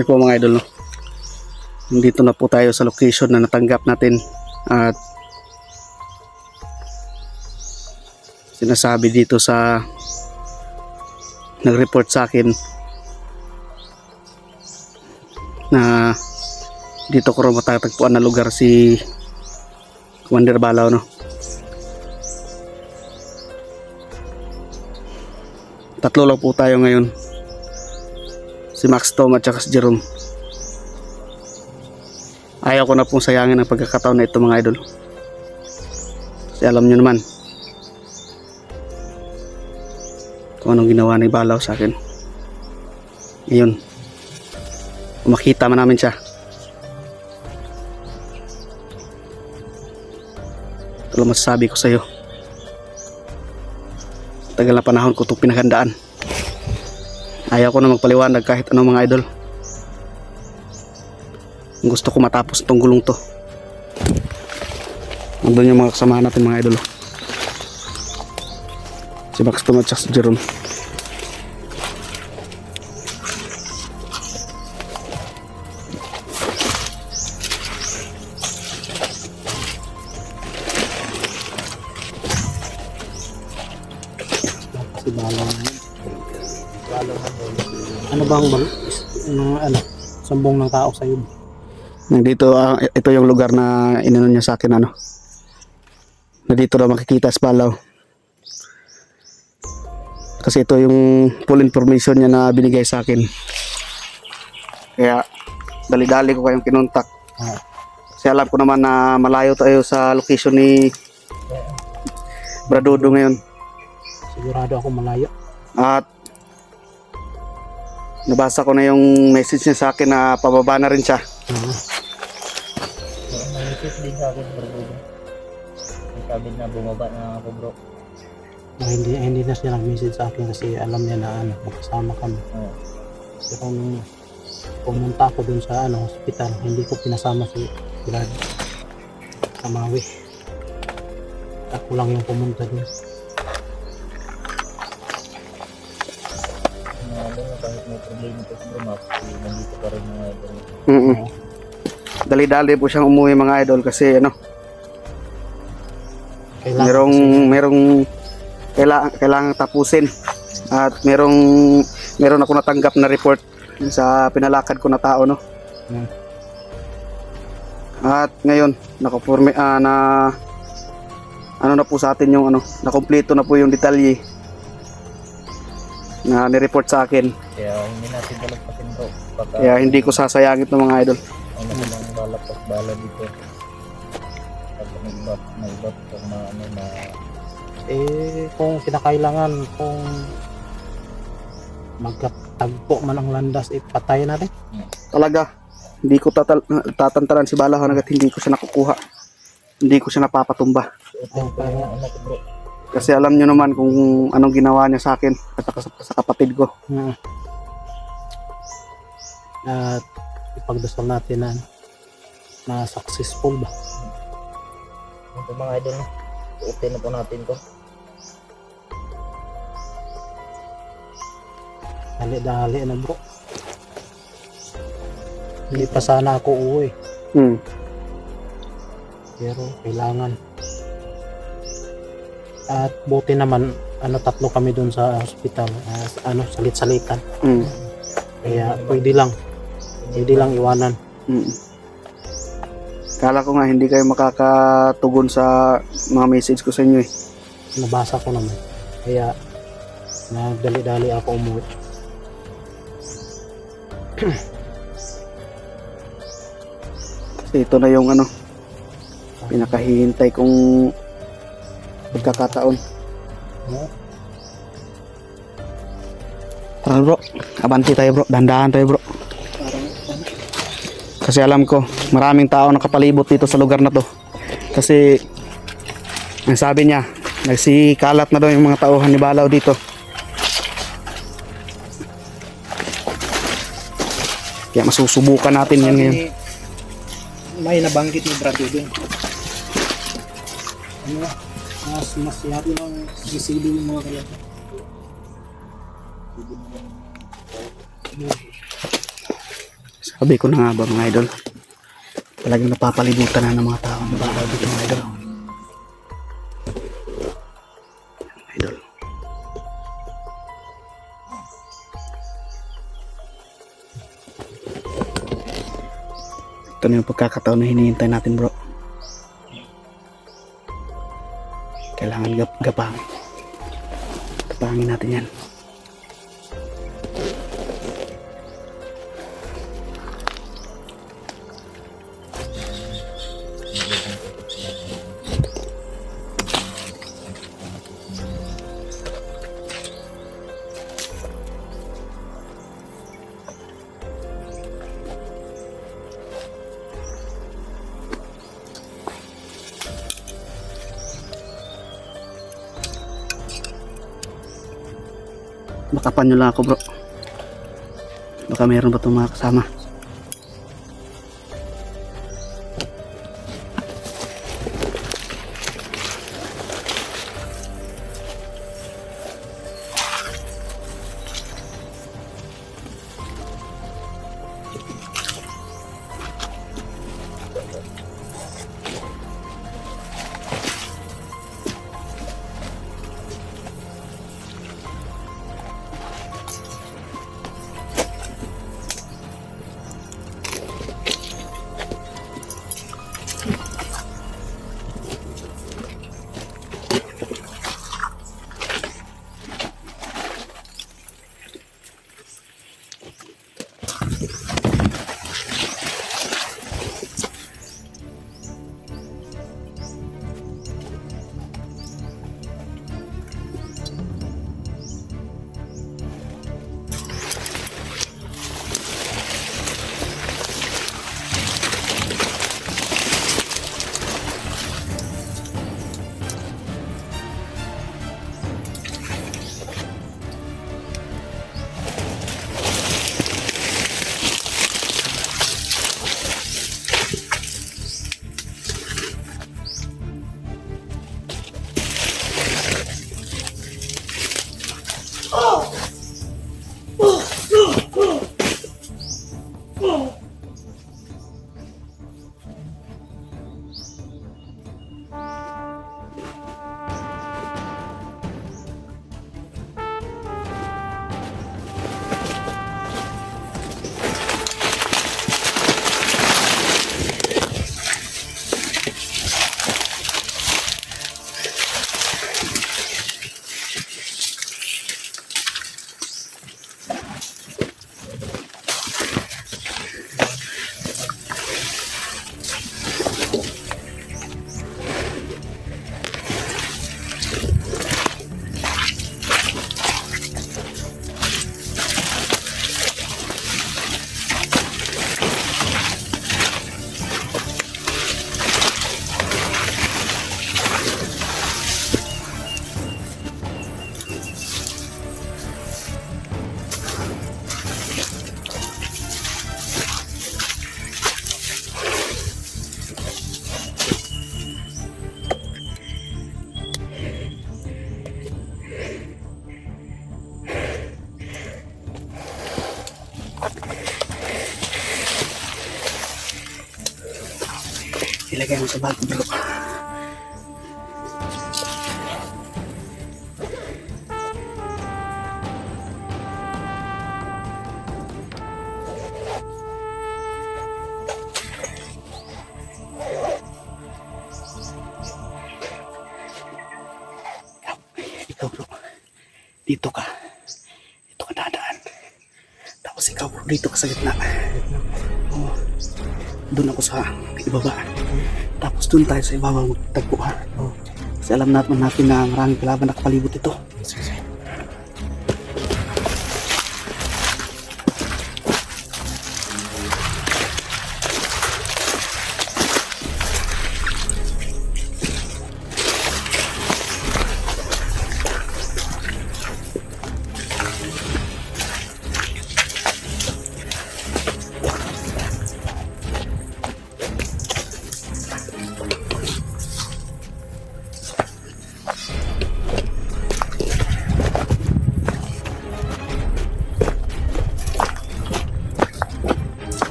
Yun po mga idol, no? Nandito na po tayo sa location na natanggap natin at sinasabi dito sa nag-report sa akin na dito ko raw matatagpuan na lugar si Commander Balaw no tatlo lang po tayo ngayon si Max Tom at saka si Jerome. Ayaw ko na pong sayangin ang pagkakataon na ito mga idol. Kasi alam nyo naman kung anong ginawa ni Balaw sa akin. Ngayon makita man namin siya ito lang masasabi ko sa iyo tagal na panahon ko itong pinaghandaan ayaw ko na magpaliwanag kahit anong mga idol. Gusto ko matapos itong gulong to. Nandun yung mga kasamahan natin mga idol. Si Max Tom at si Jerome. Si Balong. Ano bang bal? Ano, ano? Sambong ng tao sa iyo. Nandito, ah, ito yung lugar na inano niya sa akin, ano. Na dito na makikita sa Palaw. Kasi ito yung full information niya na binigay sa akin. Kaya, dali-dali ko kayong kinontak. Ah, Kasi alam ko naman na malayo tayo sa location ni Bradodo ngayon. sigurado ako malayo. At nabasa ko na yung message niya sa akin na pababa na rin siya. Bro. Sabi na bumaba na ako bro. na hindi hindi na siya nag-message sa akin kasi alam niya na ano, magkasama kami. Kasi kung pumunta ako dun sa ano, hospital, hindi ko pinasama si Brad sa Maui. Ako lang yung pumunta dun. May problema sa eh, nandito pa rin mga idol. Mm Dali-dali po siyang umuwi mga idol kasi ano, Kailangan merong kasi- merong kailangan kailangan tapusin at merong meron ako natanggap na report sa pinalakad ko na tao no. Hmm. At ngayon nakaporme ah, na ano na po sa atin yung ano, nakumpleto na po yung detalye na ni-report sa akin. Kaya hindi natin talagpasin bro. Pagka Kaya hindi ko sasayangin ng mga idol. ano ko lang balapas bala dito. Pag may iba, may iba kung na ano na eh kung kinakailangan kung magkatagpo man ang landas ipatay natin Talaga, hindi ko tatal- tatantaran si Balaw hanggat hindi ko siya nakukuha. Hindi ko siya napapatumba. ano ko bro. Kasi alam nyo naman kung anong ginawa niya sa akin at saka sa, sa kapatid ko. Mm. At ipagdasal natin na na successful ba Ito mga idol. Suotin na po natin to. dali-dali na bro hindi pa sana ako uuwi Hmm. pero kailangan at buti naman ano tatlo kami dun sa hospital ah, ano salit-salitan Hmm. kaya pwede lang pwede lang iwanan Hmm. Kala ko nga hindi kayo makakatugon sa mga message ko sa inyo eh. nabasa ko naman kaya nagdali-dali ako umuwi Kasi ito na yung ano, pinakahihintay kong pagkakataon. Ano? Tara bro, abanti tayo bro, dandahan tayo bro. Kasi alam ko, maraming tao nakapalibot dito sa lugar na to. Kasi, ang sabi niya, nagsikalat na daw yung mga tauhan ni Balaw dito. Kaya masusubukan natin yan ngayon. may nabanggit ni Brad dun ano mas mas yari ng sisili yung mga kaya Sabi ko na nga ba mga idol. Talagang napapalibutan na ng mga tao ng baka dito mga idol. Idol. Ito na yung pagkakataon na hinihintay natin bro. Kailangan gap gapangin. Gapangin natin yan. Bakapan nyo lang ako bro. Baka meron ba itong mga kasama. Ilagay mo sa bag bro. Ikaw bro. Dito ka. Dito ka dadaan. Tapos ikaw bro, dito ka sa gitna. Oo. Doon ako sa ibaba. Tapos doon tayo sa ibaba magtagpo ha. Oh. Kasi alam natin natin na maraming kalaban nakapalibot ito.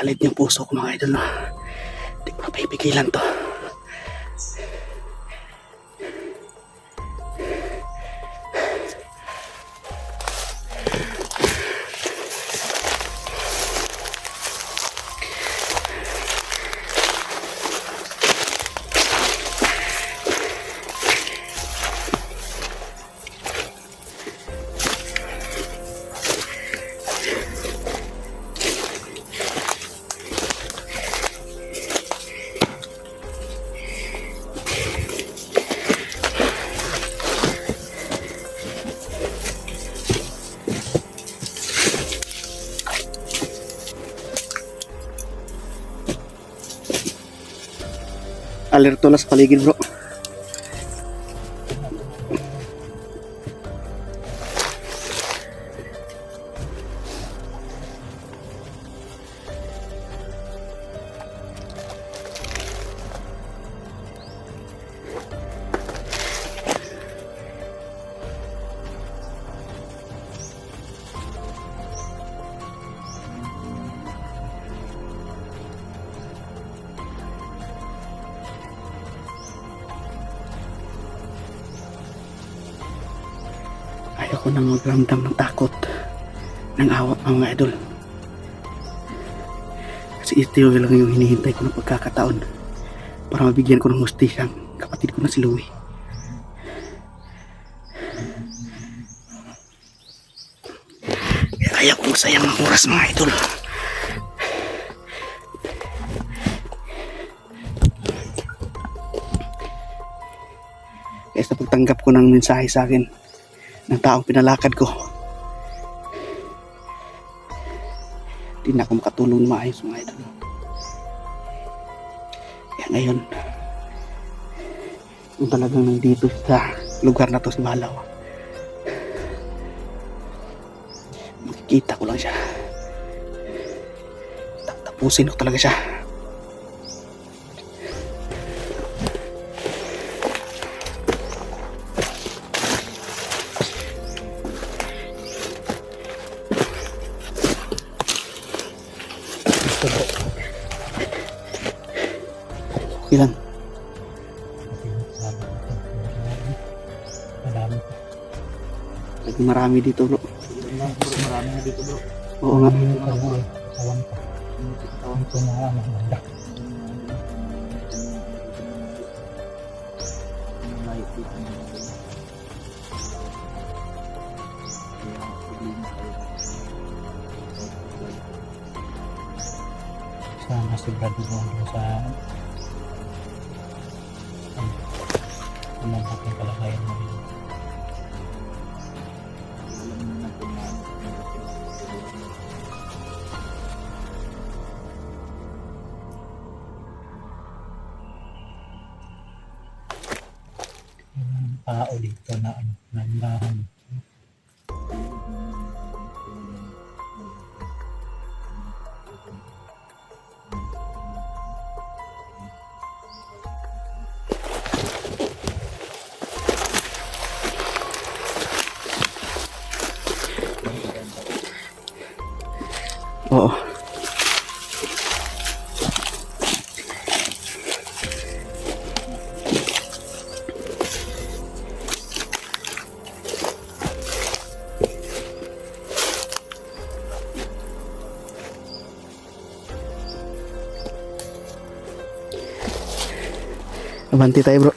Galit yung puso ko mga idol. Hindi ko mapipigilan to. Alerto na sa paligid bro. Ayoko nang magramdam ng takot ng awa mga idol. Kasi ito lang yung hinihintay ko ng pagkakataon para mabigyan ko ng hustisya ang kapatid ko na si Louie. Kaya kong sayang ang oras mga idol. Kaya sa pagtanggap ko ng mensahe sa akin, ng taong pinalakad ko. Hindi na ako makatulong maayos mga idol. Kaya ngayon, kung talagang nandito sa lugar na to sa Balaw, makikita ko lang siya. Tapusin ko talaga siya. Okay lang. Madami pa. Lagi marami dito bro. Marami na dito bro. Oo nga. Hindi pa rin eh. Kawan pa. Ito na ano, banda. Light dito na dito. Kaya pagling kayo. Sana sigurado doon doon sa ang mo rin. Alam mo na. Yung tao dito na ano, nandahan. Oo. Abanti tayo bro.